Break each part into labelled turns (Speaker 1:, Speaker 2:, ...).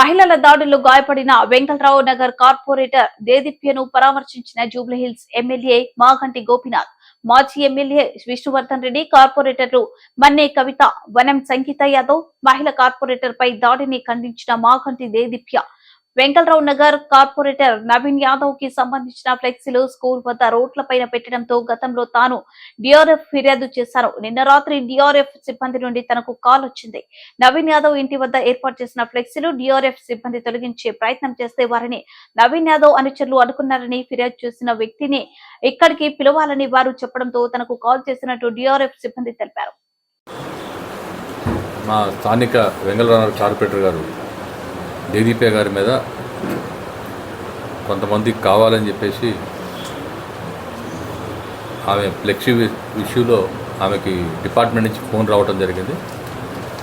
Speaker 1: మహిళల దాడుల్లో గాయపడిన వెంకట్రావు నగర్ కార్పొరేటర్ దేదీప్యను పరామర్శించిన జూబ్లీహిల్స్ ఎమ్మెల్యే మాగంటి గోపినాథ్. మాజీ ఎమ్మెల్యే విష్ణువర్ధన్ రెడ్డి కార్పొరేటర్లు మన్నే కవిత వనం సంగీత యాదవ్ మహిళ కార్పొరేటర్ పై దాడిని ఖండించిన మాగంటి దేదీప్య వెంకట్రావు నగర్ కార్పొరేటర్ నవీన్ యాదవ్కి సంబంధించిన ఫ్లెక్సీలు స్కూల్ వద్ద రోడ్ల పైన పెట్టడంతో గతంలో తాను డిఆర్ఎఫ్ ఫిర్యాదు చేశాను నిన్న రాత్రి డిఆర్ఎఫ్ సిబ్బంది నుండి తనకు కాల్ వచ్చింది. నవీన్ యాదవ్ ఇంటి వద్ద ఏర్పాటు చేసిన ఫ్లెక్సీలు డిఆర్ఎఫ్ సిబ్బంది తొలగించే ప్రయత్నం చేస్తే వారిని నవీన్ యాదవ్ అనుచరులు అనుకున్నారని ఫిర్యాదు చేసిన వ్యక్తిని ఇక్కడికి పిలవాలని వారు చెప్పడంతో తనకు కాల్ చేసినట్టు డిఆర్ఎఫ్ సిబ్బంది తెలిపారు.
Speaker 2: మా స్థానిక వెంగళరావు కార్పొరేటర్ గారు డీడీపీ గారి మీద కొంతమంది కావాలని చెప్పేసి ఆమె ఫ్లెక్సీ ఇష్యూలో ఆమెకి డిపార్ట్మెంట్ నుంచి ఫోన్ రావడం జరిగింది.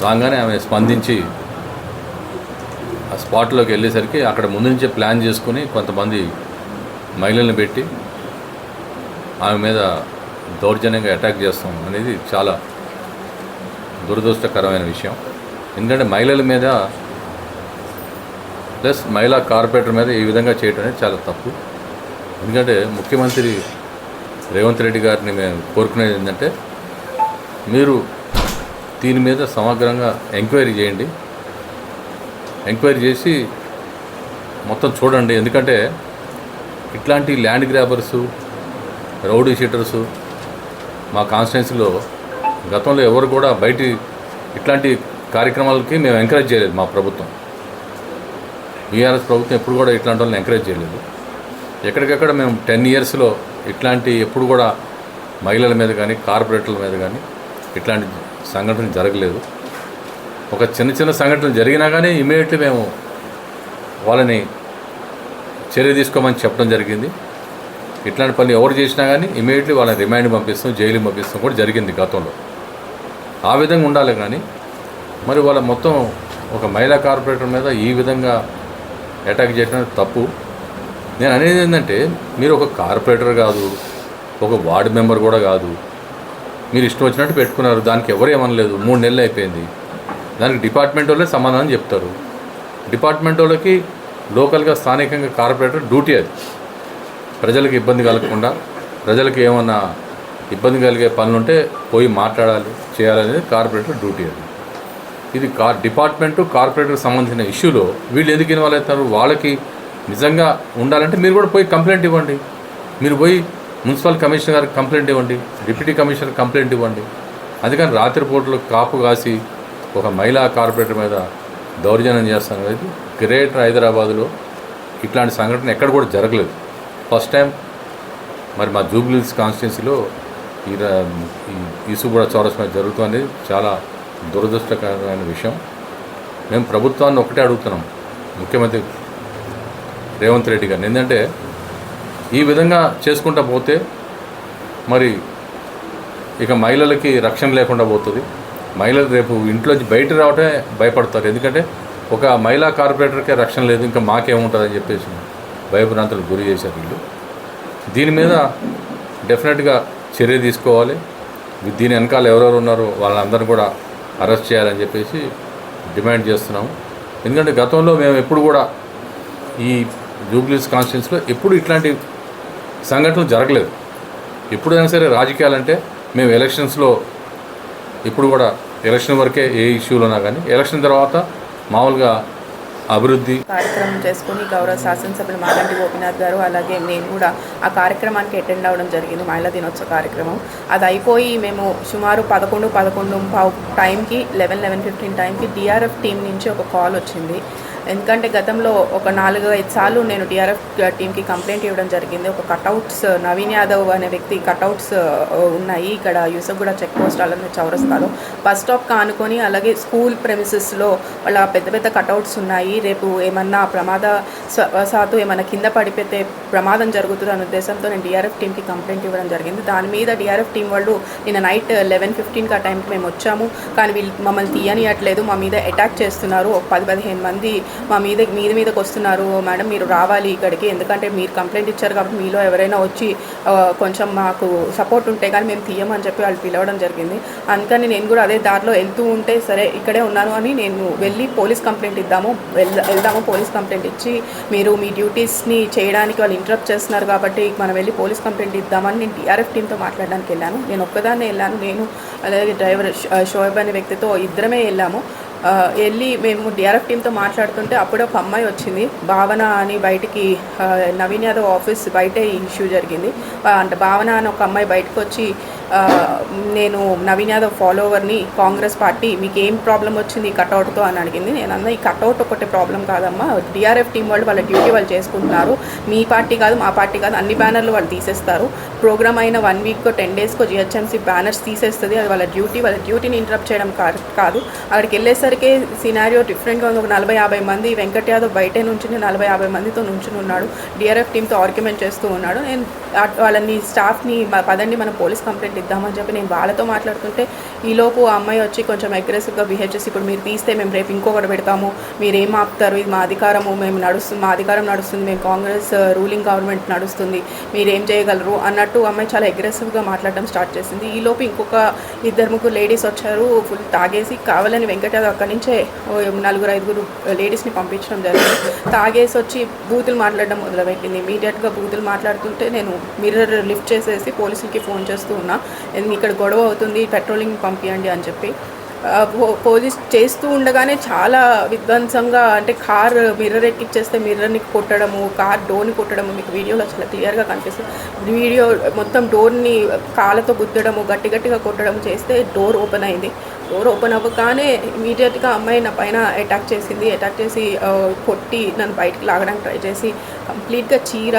Speaker 2: రాగానే ఆమె స్పందించి ఆ స్పాట్లోకి వెళ్ళేసరికి అక్కడ ముందు నుంచే ప్లాన్ చేసుకుని కొంతమంది మహిళల్ని పెట్టి ఆమె మీద దౌర్జన్యంగా అటాక్ చేస్తాం అనేది చాలా దురదృష్టకరమైన విషయం. ఎందుకంటే మహిళల మీద ప్లస్ మహిళా కార్పొరేటర్ మీద ఈ విధంగా చేయడం అనేది చాలా తప్పు. ఎందుకంటే ముఖ్యమంత్రి రేవంత్ రెడ్డి గారిని మేము కోరుకునేది ఏంటంటే మీరు దీని మీద సమగ్రంగా ఎంక్వైరీ చేయండి. ఎంక్వైరీ చేసి మొత్తం చూడండి. ఎందుకంటే ఇట్లాంటి ల్యాండ్ గ్రాబర్సు రౌడీ షీటర్సు మా కాన్స్టిట్యున్సీలో గతంలో ఎవరు కూడా బయటి ఇట్లాంటి కార్యక్రమాలకి మేము ఎంకరేజ్ చేయలేదు మా ప్రభుత్వం. బీఆర్ఎస్ ప్రభుత్వం ఎప్పుడు కూడా ఇట్లాంటి వాళ్ళని ఎంకరేజ్ చేయలేదు. ఎక్కడికెక్కడ మేము టెన్ ఇయర్స్లో ఇట్లాంటి ఎప్పుడు కూడా మహిళల మీద కానీ కార్పొరేటర్ల మీద కానీ ఇట్లాంటి సంఘటనలు జరగలేదు. ఒక చిన్న చిన్న సంఘటనలు జరిగినా కానీ ఇమీడియట్లీ మేము వాళ్ళని చర్య తీసుకోమని చెప్పడం జరిగింది. ఇట్లాంటి పనులు ఎవరు చేసినా కానీ ఇమీడియట్లీ వాళ్ళని రిమాండ్ పంపిస్తాం జైలు పంపిస్తాం కూడా జరిగింది గతంలో. ఆ విధంగా ఉండాలి కానీ మరి వాళ్ళ మొత్తం ఒక మహిళా కార్పొరేటర్ మీద ఈ విధంగా అటాక్ చేయడం తప్పు. నేను అనేది ఏంటంటే మీరు ఒక కార్పొరేటర్ కాదు ఒక వార్డు మెంబర్ కూడా కాదు. మీరు ఇష్టం వచ్చినట్టు పెట్టుకున్నారు దానికి ఎవరు ఏమనలేదు మూడు నెలలు అయిపోయింది. దానికి డిపార్ట్మెంట్ వాళ్ళే సమాధానం చెప్తారు. డిపార్ట్మెంట్ వాళ్ళకి లోకల్గా స్థానికంగా కార్పొరేటర్ డ్యూటీ అది. ప్రజలకు ఇబ్బంది కలగకుండా ప్రజలకు ఏమన్నా ఇబ్బంది కలిగే పనులుంటే పోయి మాట్లాడాలి చేయాలనేది కార్పొరేటర్ డ్యూటీ అది. ఇది కార్ డిపార్ట్మెంటు కార్పొరేటర్కి సంబంధించిన ఇష్యూలో వీళ్ళు ఎందుకు ఇన్వాల్వ్ అవుతారు? వాళ్ళకి నిజంగా ఉండాలంటే మీరు కూడా పోయి కంప్లైంట్ ఇవ్వండి. మీరు పోయి మున్సిపల్ కమిషనర్ గారికి కంప్లైంట్ ఇవ్వండి డిప్యూటీ కమిషనర్ కంప్లైంట్ ఇవ్వండి. అందుకని రాత్రిపూటలు కాపు కాసి ఒక మహిళా కార్పొరేటర్ మీద దౌర్జన్యం చేస్తాను. అనేది గ్రేటర్ హైదరాబాద్లో ఇట్లాంటి సంఘటన ఎక్కడ కూడా జరగలేదు. ఫస్ట్ టైం మరి మా జూబ్లీస్ కాన్స్టిట్యున్సీలో ఈ ర- కూడా చౌరస్ మీద జరుగుతుంది చాలా దురదృష్టకరమైన విషయం. మేము ప్రభుత్వాన్ని ఒకటే అడుగుతున్నాం. ముఖ్యమంత్రి రేవంత్ రెడ్డి గారిని. ఏంటంటే ఈ విధంగా చేసుకుంటా పోతే మరి ఇక మహిళలకి రక్షణ లేకుండా పోతుంది. మహిళలు రేపు ఇంట్లోంచి బయట రావటమే భయపడతారు. ఎందుకంటే ఒక మహిళా కార్పొరేటర్కే రక్షణ లేదు ఇంకా మాకేముంటుందని చెప్పేసి భయభ్రాంతులకు గురి చేశారు వీళ్ళు. దీని మీద డెఫినెట్గా చర్య తీసుకోవాలి. దీని వెనకాల ఎవరెవరు ఉన్నారో వాళ్ళందరూ కూడా అరెస్ట్ చేయాలని చెప్పేసి డిమాండ్ చేస్తున్నాము. ఎందుకంటే గతంలో మేము ఎప్పుడు కూడా ఈ జూబ్లీస్ కాన్స్టిట్యున్సీలో ఎప్పుడు ఇట్లాంటి సంఘటనలు జరగలేదు. ఎప్పుడైనా సరే రాజకీయాలంటే మేము ఎలక్షన్స్లో ఇప్పుడు కూడా ఎలక్షన్ వరకే ఏ ఇష్యూలు ఉన్నా కానీ ఎలక్షన్ తర్వాత మామూలుగా అభివృద్ధి.
Speaker 3: కార్యక్రమం చేసుకుని గౌరవ శాసనసభ్యులు మాగంటి గోపినాథ్ గారు అలాగే మేము కూడా ఆ కార్యక్రమానికి అటెండ్ అవ్వడం జరిగింది మహిళా దినోత్సవ కార్యక్రమం. అది అయిపోయి మేము సుమారు పదకొండు పదకొండు పావు టైంకి లెవెన్ లెవెన్ ఫిఫ్టీన్ టైంకి డిఆర్ఎఫ్ టీం నుంచి ఒక కాల్ వచ్చింది. ఎందుకంటే గతంలో ఒక నాలుగు ఐదు సార్లు నేను డిఆర్ఎఫ్ టీంకి కంప్లైంట్ ఇవ్వడం జరిగింది. ఒక కటౌట్స్ నవీన్ యాదవ్ అనే వ్యక్తి కటౌట్స్ ఉన్నాయి. ఇక్కడ యూసఫ్గూడ చెక్ పోస్ట్ అలానే చౌరస్తాలో. బస్ స్టాప్ కానుకొని అలాగే స్కూల్ ప్రెమిసెస్లో వాళ్ళ పెద్ద పెద్ద కటౌట్స్ ఉన్నాయి. రేపు ఏమన్నా ప్రమాద సాతు ఏమన్నా కింద పడిపోతే ప్రమాదం జరుగుతుంది అనే ఉద్దేశంతో నేను డిఆర్ఎఫ్ టీంకి కంప్లైంట్ ఇవ్వడం జరిగింది. దాని మీద డిఆర్ఎఫ్ టీం వాళ్ళు నిన్న నైట్ లెవెన్ ఫిఫ్టీన్కి ఆ టైంకి మేము వచ్చాము. కానీ వీళ్ళు మమ్మల్ని తీయనియట్లేదు. మా మీద అటాక్ చేస్తున్నారు. ఒక పది పదిహేను మంది మా మీద మీద మీదకి వస్తున్నారు. మేడం మీరు రావాలి ఇక్కడికి. ఎందుకంటే మీరు కంప్లైంట్ ఇచ్చారు కాబట్టి మీలో ఎవరైనా వచ్చి కొంచెం మాకు సపోర్ట్ ఉంటే కానీ మేము తీయమని చెప్పి వాళ్ళు పిలవడం జరిగింది. అందుకని నేను కూడా అదే దారిలో వెళ్తూ ఉంటే సరే ఇక్కడే ఉన్నాను అని నేను వెళ్ళి పోలీస్ కంప్లైంట్ ఇద్దాము వెళ్దా- వెళ్దాము పోలీస్ కంప్లైంట్ ఇచ్చి మీరు మీ డ్యూటీస్ని చేయడానికి వాళ్ళు ఇంటరప్ట్ చేస్తున్నారు కాబట్టి మనం వెళ్ళి పోలీస్ కంప్లైంట్ ఇద్దామని నేను టీఆర్ఎఫ్ టీంతో మాట్లాడడానికి వెళ్ళాను. నేను ఒక్కదాన్నే వెళ్ళాను. నేను అలాగే డ్రైవర్ షో- షోయబ్ అనే వ్యక్తితో ఇద్దరమే వెళ్ళాము. వెళ్ళి మేము డిఆర్ఎఫ్ టీంతో మాట్లాడుతుంటే అప్పుడే ఒక అమ్మాయి వచ్చింది. భావన అని బయటికి నవీన్ యాదవ్ ఆఫీస్ బయటే ఇష్యూ జరిగింది. అంటే భావన అని ఒక అమ్మాయి బయటకు వచ్చి నేను నవీన్ యాదవ్ ఫాలోవర్ని కాంగ్రెస్ పార్టీ మీకు ఏం ప్రాబ్లం వచ్చింది కట్అవుట్తో అని అడిగింది. నేను అన్న ఈ కట్అవుట్ ఒకటే ప్రాబ్లం కాదమ్మా. డిఆర్ఎఫ్ టీం వాళ్ళు వాళ్ళ డ్యూటీ వాళ్ళు చేసుకుంటున్నారు. మీ పార్టీ కాదు మా పార్టీ కాదు అన్ని బ్యానర్లు వాళ్ళు తీసేస్తారు. ప్రోగ్రామ్ అయిన వన్ వీక్కో టెన్ డేస్కో జిహెచ్ఎంసీ బ్యానర్స్ తీసేస్తుంది. అది వాళ్ళ డ్యూటీ వాళ్ళ డ్యూటీని ఇంటరప్ట్ చేయడం కాదు. అక్కడికి వెళ్ళేసరికి సినారియో డిఫరెంట్గా ఉంది. ఒక నలభై యాభై మంది వెంకట్ యాదవ్ బయటే నుంచి నలభై యాభై మందితో నుంచుని ఉన్నాడు. డిఆర్ఎఫ్ టీంతో ఆర్గ్యుమెంట్ చేస్తూ ఉన్నాడు. నేను వాళ్ళని స్టాఫ్ని పదండి మనం పోలీస్ కంప్లైంట్ ఇద్దామని చెప్పి నేను వాళ్ళతో మాట్లాడుతుంటే ఈలోపు ఆ అమ్మాయి వచ్చి కొంచెం అగ్రెసివ్గా బిహేవ్ చేసి ఇప్పుడు మీరు తీస్తే మేము రేపు ఇంకొకటి పెడతాము. మీరేం ఆపుతారు? ఇది మా అధికారము. మేము నడుస్తుంది మా అధికారం నడుస్తుంది. మేము కాంగ్రెస్ uh, రూలింగ్ గవర్నమెంట్ నడుస్తుంది. మీరు ఏం చేయగలరు? అన్నట్టు అమ్మాయి చాలా అగ్రెసివ్గా మాట్లాడడం స్టార్ట్ చేసింది. ఈలోపు ఇంకొక ఇద్దరు ముగ్గురు లేడీస్ వచ్చారు ఫుల్ తాగేసి కావాలని వెంకటాదవ్ అక్కడి నుంచే ఓ నలుగురు ఐదుగురు లేడీస్ని పంపించడం జరిగింది. తాగేసి వచ్చి బూతులు మాట్లాడడం మొదలుపెట్టింది. ఇమీడియట్గా బూతులు మాట్లాడుతుంటే నేను మిర్రర్ లిఫ్ట్ చేసేసి పోలీసులకి ఫోన్ చేస్తూ ఉన్నా ఇక్కడ గొడవ అవుతుంది? పెట్రోలింగ్ పంపించండి అని చెప్పి పోలీస్ చేస్తూ ఉండగానే చాలా విధ్వంసంగా అంటే కార్ మిర్రర్ ఎక్కిచ్చేస్తే మిర్రర్ని కొట్టడము కార్ డోర్ని కొట్టడము మీకు వీడియోలో చాలా క్లియర్గా కనిపిస్తుంది. వీడియో మొత్తం డోర్ని కాళ్ళతో గుద్దడము గట్టి గట్టిగా కొట్టడం చేస్తే డోర్ ఓపెన్ అయింది. డోర్ ఓపెన్ అవ్వగానే ఇమీడియట్గా అమ్మాయి నా పైన అటాక్ చేసింది. అటాక్ చేసి కొట్టి నన్ను బయటికి లాగడానికి ట్రై చేసి కంప్లీట్గా చీర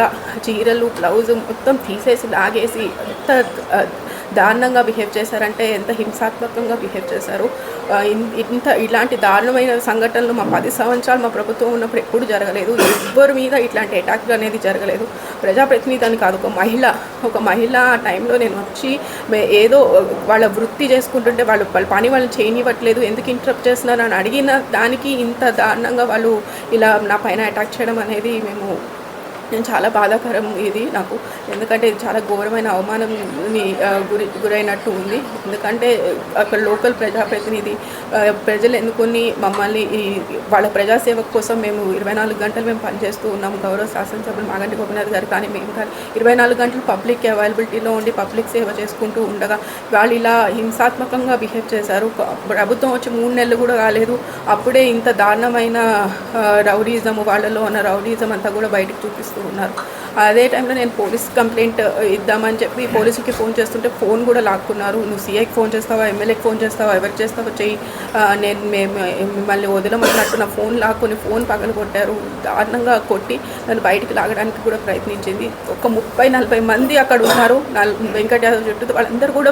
Speaker 3: చీరలు బ్లౌజ్ మొత్తం తీసేసి లాగేసి ఎంత దారుణంగా బిహేవ్ చేశారంటే ఎంత హింసాత్మకంగా బిహేవ్ చేశారు? ఇంత ఇలాంటి దారుణమైన సంఘటనలు మా పది సంవత్సరాలు మా ప్రభుత్వం ఉన్నప్పుడు ఎప్పుడు జరగలేదు. ఎవ్వరి మీద ఇట్లాంటి అటాక్లు అనేది జరగలేదు. ప్రజాప్రతినిధి అని కాదు ఒక మహిళ ఒక మహిళ ఆ టైంలో నేను వచ్చి మే- ఏదో వాళ్ళ వృత్తి చేసుకుంటుంటే వాళ్ళు వాళ్ళ పని వాళ్ళు చేయనివ్వట్లేదు ఎందుకు ఇంటరప్ట్ చేస్తున్నారు అని అడిగిన దానికి ఇంత దారుణంగా వాళ్ళు ఇలా నా పైన అటాక్ చేయడం అనేది మేము నేను చాలా బాధాకరం ఇది నాకు. ఎందుకంటే ఇది చాలా ఘోరమైన అవమానం గురి గురైనట్టు ఉంది. ఎందుకంటే అక్కడ లోకల్ ప్రజాప్రతినిధి ప్రజలు ఎన్నుకొని మమ్మల్ని ఈ వాళ్ళ ప్రజాసేవ కోసం మేము ఇరవై నాలుగు గంటలు మేము పనిచేస్తూ ఉన్నాము. గౌరవ శాసనసభ్యులు మాగంటి గోపినాథ్ గారు కానీ మేము కానీ ఇరవై నాలుగు గంటలు పబ్లిక్ అవైలబిలిటీలో ఉండి పబ్లిక్ సేవ చేసుకుంటూ ఉండగా వాళ్ళు ఇలా హింసాత్మకంగా బిహేవ్ చేశారు. ప్రభుత్వం వచ్చి మూడు నెలలు కూడా కాలేదు అప్పుడే ఇంత దారుణమైన ఆ, రౌడీజం వాళ్ళలో ఉన్న రౌడీజం అంతా కూడా బయటకు చూపిస్తుంది చేస్తూ ఉన్నారు అదే టైంలో నేను పోలీస్ కంప్లైంట్ ఇద్దామని చెప్పి పోలీసుకి ఫోన్ చేస్తుంటే ఫోన్ కూడా లాక్కున్నారు. నువ్వు సీఐకి ఫోన్ చేస్తావా? ఎమ్మెల్యేకి ఫోన్ చేస్తావా? ఎవరికి చేస్తావా చెయ్యి. నేను మేము మిమ్మల్ని వదలమన్నట్టు నా ఫోన్ లాక్కొని ఫోన్ పగల కొట్టారు. దారుణంగా కొట్టి నన్ను బయటికి లాగడానికి కూడా ప్రయత్నించింది. ఒక ముప్పై నలభై మంది అక్కడ ఉన్నారు. నల్ వెంకట యాదవ్ చుట్టూ వాళ్ళందరూ కూడా